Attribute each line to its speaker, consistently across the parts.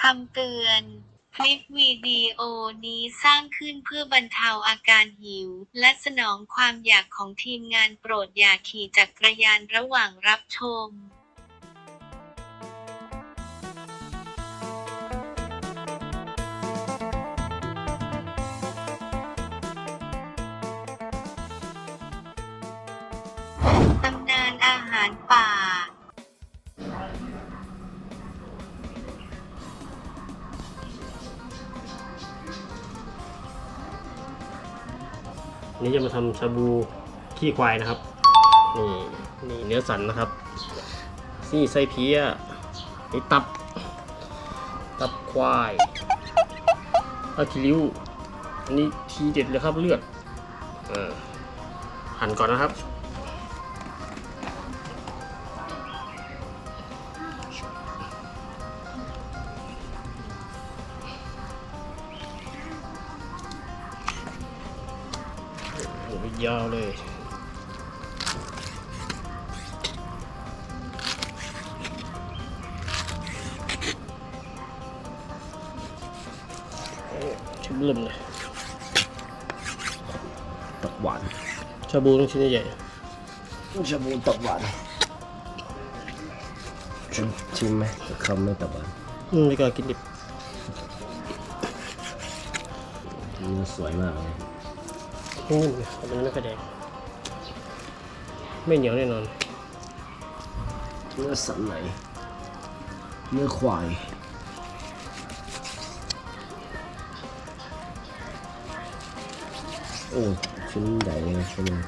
Speaker 1: คำเตือน คลิปวิดีโอนี้สร้างขึ้นเพื่อบรรเทาอาการหิว และสนองความอยากของทีมงานโปรดอย่าขี่จักรยานระหว่างรับชม ตำนานอาหารป่า
Speaker 2: นี้จะมาทำชาบูขี้ควายนะครับนี่นี่เนื้อสันนะครับนี่ไส้เพี้ยนี่ตับ ตับควายอาคิริวอันนี้ทีเด็ดเลยครับเลือดเออหั่นก่อนนะครับ ยาวเลยโอ้ชิมเริ่มเลย
Speaker 3: ตับหวาน
Speaker 2: ชาบูต้องชิ้นใหญ่
Speaker 3: ชาบูตับหวานชิมชิมไหมคำไม่ตับหวาน
Speaker 2: ๆอืมไม่กล้ากินดิบ
Speaker 3: เนื้อสวยมากเลย
Speaker 2: นิ่มๆเลยแต่มันไม่ค่อยแดงไม่เหนียวแน่นอน
Speaker 3: เนื้อสันไหน เนื้อควายโอ้ชิ้นใหญ่เลยนะชิ้นนี้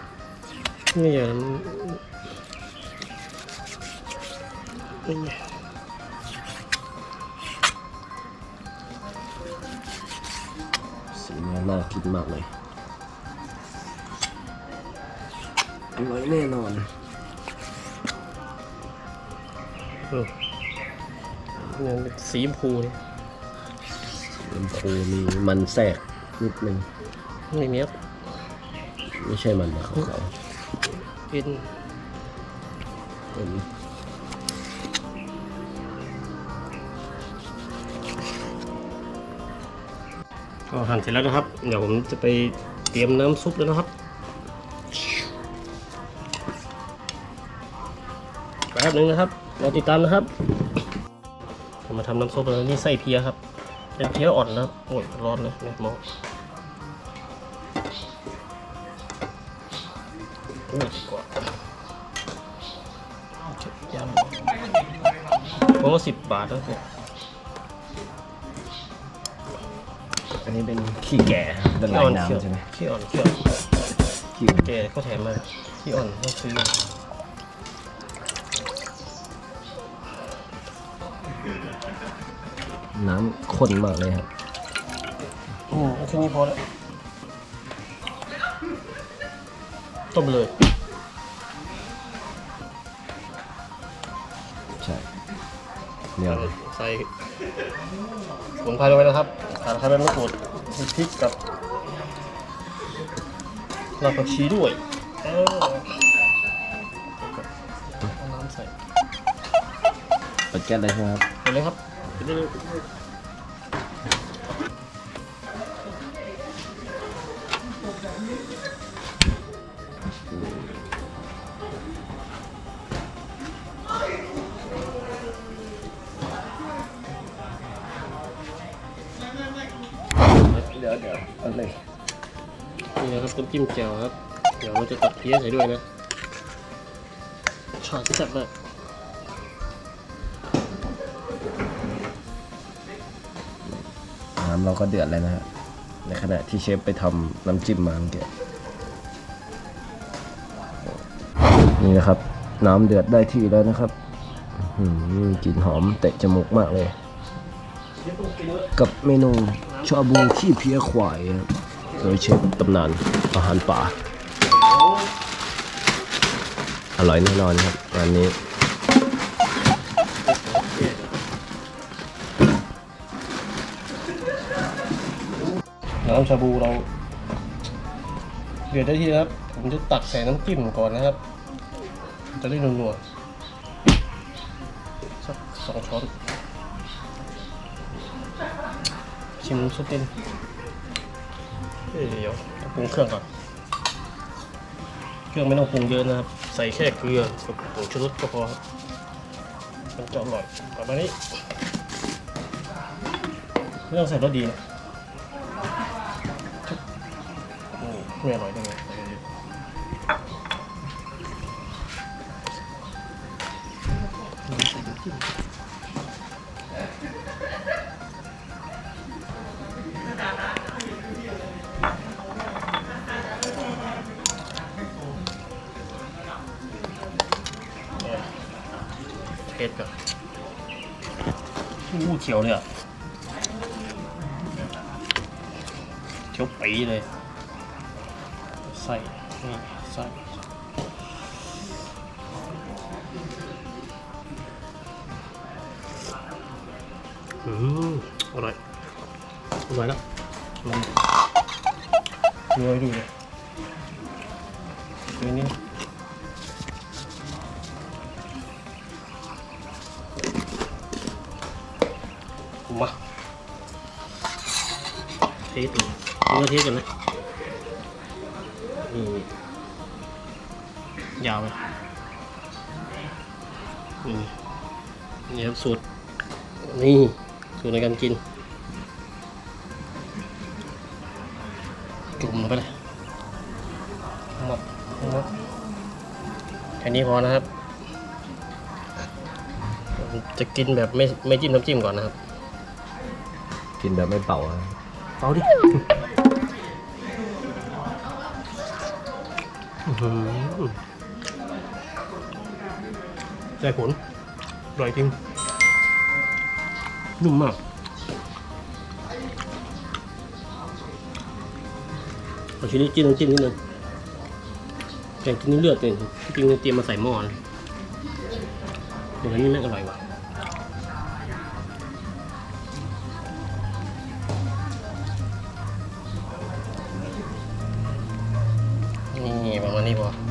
Speaker 2: นี่อย่างนี่ไง
Speaker 3: สีเนื้อน่ากินมากเลย อร่อยแน่นอน
Speaker 2: อืมเนี่ยเป็นสีชมพูนี่
Speaker 3: ลำโพมีมันแทรกนิดนึง
Speaker 2: ไม่เนี้ย
Speaker 3: ไม่ใช่มันนะขาว
Speaker 2: เป็น
Speaker 3: ๆเป็น
Speaker 2: ก็หั่นเสร็จแล้วนะครับ เดี๋ยวผมจะไปเตรียมน้ำซุปแล้วนะครับ แป๊บนึงนะครับรอติดตามนะครับผมมาทำน้ำซุปแล้วนี่ไส้เพียครับเป็นเพียอ่อนนะครับโอ้ยร้อนเลยเนี่ยหมอโอ้ยดีกว่าเจ็บยำผมว่าสิบบาทแล้วเนี่ย
Speaker 3: อันนี้เป็นขี้แก่เป็นลายน้ำใช่ไหม
Speaker 2: ขี้อ่อนขี้อ่อน
Speaker 3: ขี้
Speaker 2: แกเขาแถมมาขี้อ่อนต้องซื้อ
Speaker 3: น้ำข้นมากเลยครับ
Speaker 2: อืมแค่นี้พอแล้วต้มเลย
Speaker 3: ใช่เดี๋ยว
Speaker 2: ใส่สมุนไพรลงไปนะครับขาดไข่ใบมะกรูดมีพริกกับรากผักชีด้วยเออเอาน้ำใส่
Speaker 3: เปิดแก๊สเลยใช่ไหมครับ
Speaker 2: ไปเลยครับไปได้ เดี๋
Speaker 3: ยวเดี๋ยวเอาเลย
Speaker 2: นี่นะครับต้มจิ้มแจ่วครับ เดี๋ยวเราจะตัดเพี้ยใส่ด้วยนะชาแซ่บมาก
Speaker 3: น้ำเราก็เดือดแล้วนะฮะ ในขณะที่เชฟไปทำน้ำจิ้มมาเมื่อกี้นี่นะครับ น้ำเดือดได้ที่แล้วนะครับกลิ่นหอมเตะจมูกมากเลย กับเมนูชาบูขี้เพี้ยควายโดยเชฟตำนานอาหารป่า อร่อยแน่นอนครับร้านนี้
Speaker 2: น้ำชาบูเราเดือดได้ที่แล้วครับ ผมจะตักใส่น้ำจิ้มก่อนนะครับ จะได้นัวๆสักสองช้อน ชิมซุปนิดเอ้ยเดี๋ยวปรุงเครื่องก่อน เครื่องไม่ต้องปรุงเยอะนะครับ ใส่แค่เกลือกับผงชูรสก็พอครับมันจะอร่อยประมาณนี้ไม่ต้องใส่รสดีนะ อืมไม่อร่อยได้ไงใส่รสดีใส่น้ำจิ้มเลยเทสก่อนอู้เขียวเลยอะเขียวปีเลย ส่นี่ใส่อืมอร่อยอร่อยแล้วมันเนื้อให้ดูเลยนี่นี่มาเทสดูเนื้อเทสกันนะ นี่ยาวไปอืมนี่ครับสูตร นี่สูตรในการกิน จุ่มลงไปเลยหมดหมดแค่นี้พอนะครับ จะกินแบบไม่ไม่จิ้มน้ำจิ้มก่อนนะครับ
Speaker 3: กินแบบไม่เป่าอะ
Speaker 2: เอาดิ ได้ผลอร่อยจริง นุ่มมาก เอาชิ้นนี้จิ้มน้ำจิ้มนิดนึงแกงกินนี่เลือดเลยจริงๆเตรียมมาใส่หม้อนะเดี๋ยวนี้แม่งอร่อยว่ะ นี่ประมาณนี้พอ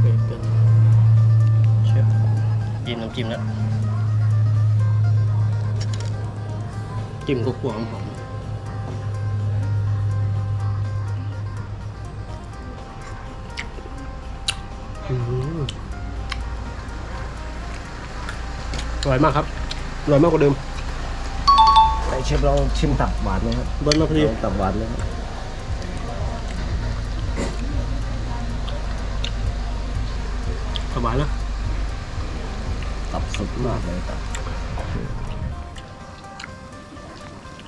Speaker 2: เฮ้ยเป็นเชฟจิ้มน้ำจิ้มแล้วจิ้มก็ขัวหอมๆอืมอร่อยมากครับ อร่อยมากกว่าเดิม
Speaker 3: ไอเชฟลองชิมตับหวานไหมครับ
Speaker 2: เบิร์นมากพอดี
Speaker 3: ลองตับหวานไหมครับ
Speaker 2: สบายนะ
Speaker 3: ตับสุดมากเลยตับ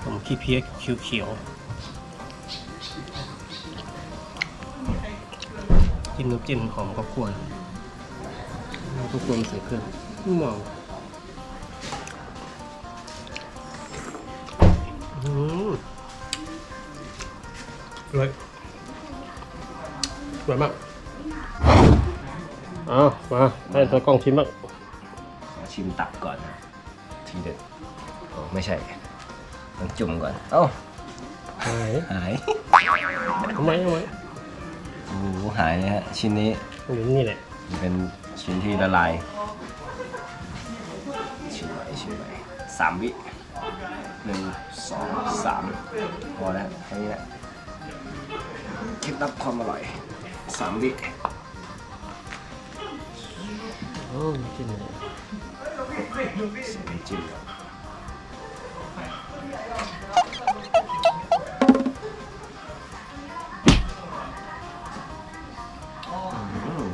Speaker 2: ผมขี้เพี้ยเขียวๆจิ้มน้ำจิ้มหอมก็ควรแล้วก็ควรใส่เครื่องมองอืมอร่อยอร่อยมาก เอามาให้ตากล้องชิมบ้าง
Speaker 3: ขอชิมตับก่อนนะทีเด็ดโอ้ไม่ใช่ต้องจุ่มก่อน เอ้า
Speaker 2: หาย
Speaker 3: หาย
Speaker 2: ทำไมทำไม
Speaker 3: โอ้โหหายเลยฮะชิ้นนี้
Speaker 2: หรือนี่แหละ
Speaker 3: มันเป็นชิ้นที่ละลายชิมไปชิมไปสามวิหนึ่งสองสามพอแล้วแค่นี้แหละเคล็ดลับความอร่อยสามวิ
Speaker 2: โอ้จิ้มเลย
Speaker 3: ใส่น้ำจิ้มก่อนอืม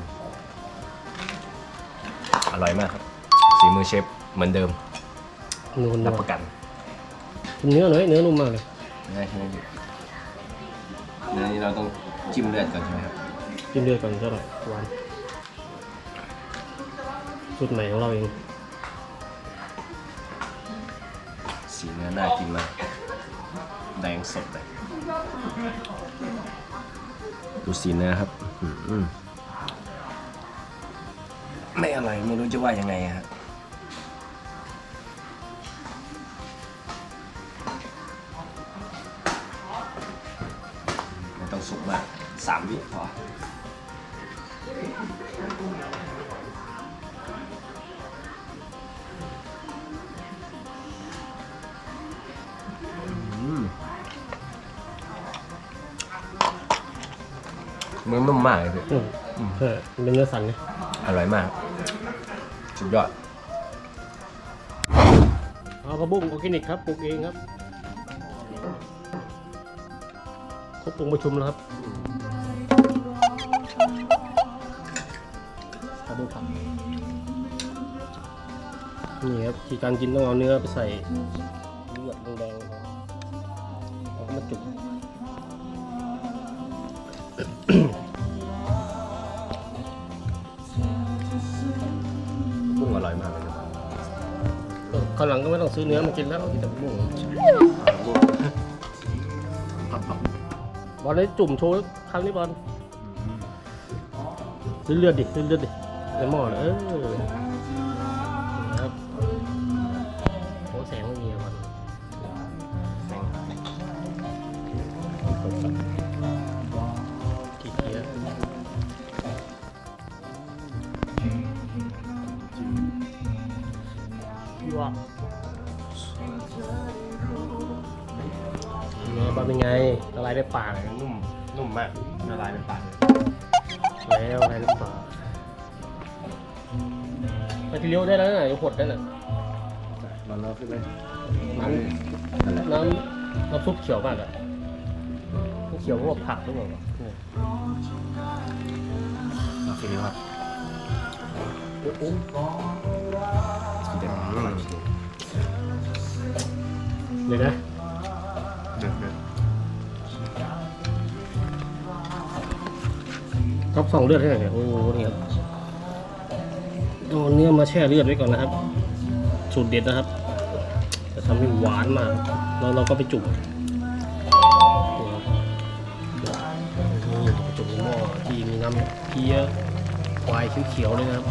Speaker 3: อร่อยมากครับสีมือเชฟเหมือนเดิม
Speaker 2: นูน
Speaker 3: รับประกัน
Speaker 2: เนื้อหน่อยเนื้อนุ่มมากเลย
Speaker 3: ได้ใช่ไหมพี่เนื้อนี้เราต้องจิ้มเลือดก่อนใช่ไหมครับ
Speaker 2: จิ้มเลือดก่อนเท่าไหร่หวาน สูตรใหม่ของเราเอง
Speaker 3: สีเนื้อน่ากินมากแดงสดเลยดูสีเนื้อครับอื้อหือไม่อร่อยไม่รู้จะว่ายังไงอะครับไม่ต้องสุกมากสามวิพอ มันนุ่มมากเลยพี่
Speaker 2: อืมเออมันเป็นเนื้อสันนะ
Speaker 3: อร่อยมาก สุดยอด
Speaker 2: เอากระบุ้งออร์แกนิกครับปลูกเองครับครบองค์ประชุมแล้วครับกระบุ้งผักนี่ครับที่การกินต้องเอาเนื้อไปใส่เลือดแดง ข้าวหลังก็ไม่ต้องซื้อเนื้อมากินแล้วกินแต่บุ้งบอลได้จุ่มโชว์ครั้งนี้บอลซื้อเลือดดิซื้อเลือดดิในหม้อเออายในปาก
Speaker 3: นุ่มนุ่มมากละลายในปากเลย
Speaker 2: แล้วอะไรหรือเปล่าไปทีเลี้ยวได้แล้วน่ะหดได้น่ะ
Speaker 3: ร้อนแล้วขึ้นไหม
Speaker 2: น้
Speaker 3: นั่นแหละำ
Speaker 2: น้ำน้ำซุปเขียวมากอะเขียวพว่าผักหรือเปล่าวะเนี่ย
Speaker 3: โอเคครับ
Speaker 2: โอ้โห
Speaker 3: เดี๋ยว
Speaker 2: นะ ท็อปสองเลือดให้หน่อยเนี่ยโอ้โหนี่ครับเอาเนื้อมาแช่เลือดไว้ก่อนนะครับสูตรเด็ดนะครับ จะทำให้หวานมากแล้วเราก็ไปจุ่มนี่ครับนี่ไปจุ่มหม้อที่มีน้ำเพี้ยควายเขียวๆเลยนะครับ